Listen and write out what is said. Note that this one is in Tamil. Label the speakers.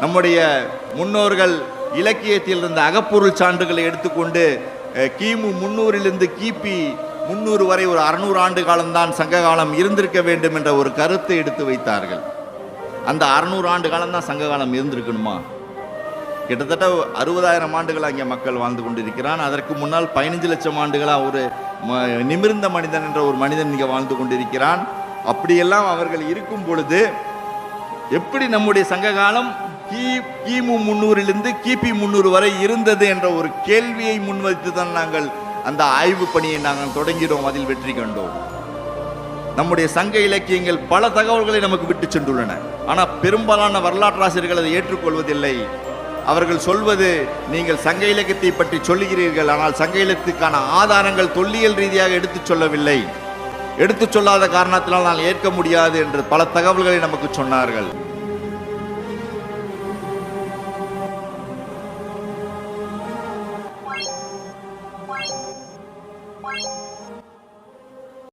Speaker 1: நம்முடைய முன்னோர்கள் இலக்கியத்தில் இருந்த அகப்பொருள் சான்றுகளை எடுத்துக்கொண்டு கிமு முன்னூறிலிருந்து கிபி முன்னூறு வரை ஒரு அறுநூறு ஆண்டு காலம்தான் சங்க காலம் இருந்திருக்க வேண்டும் என்ற ஒரு கருத்தை எடுத்து வைத்தார்கள். அந்த அறுநூறு ஆண்டு காலம்தான் சங்க காலம் இருந்திருக்கணுமா? கிட்டத்தட்ட அறுபதாயிரம் ஆண்டுகள் அங்கே மக்கள் வாழ்ந்து கொண்டிருக்கிறான். அதற்கு முன்னால் பதினஞ்சு லட்சம் ஆண்டுகளாக ஒரு ம- நிமிர்ந்த மனிதன் என்ற ஒரு மனிதன் இங்கே வாழ்ந்து கொண்டிருக்கிறான். அப்படியெல்லாம் அவர்கள் இருக்கும் பொழுது எப்படி நம்முடைய சங்க காலம் கி கிமு முன்னூறிலிருந்து கிபி முன்னூறு வரை இருந்தது என்ற ஒரு கேள்வியை முன்வைத்து தான் நாங்கள் அந்த ஆய்வு பணியை நாங்கள் தொடங்கினோம். அதில் வெற்றி கண்டோம். நம்முடைய சங்க இலக்கியங்கள் பல தகவல்களை நமக்கு விட்டு சென்றுள்ளன. ஆனால் பெரும்பாலான வரலாற்றாசிரியர்கள் அதை ஏற்றுக்கொள்வதில்லை. அவர்கள் சொல்வது நீங்கள் சங்க இலக்கியத்தை பற்றி சொல்லுகிறீர்கள். ஆனால் சங்க இலக்கியத்துக்கான ஆதாரங்கள் தொல்லியல் ரீதியாக எடுத்துச் சொல்லவில்லை. எடுத்துச் சொல்லாத காரணத்தினால் நான் ஏற்க முடியாது என்று பல தகவல்களை நமக்கு சொன்னார்கள். Bye.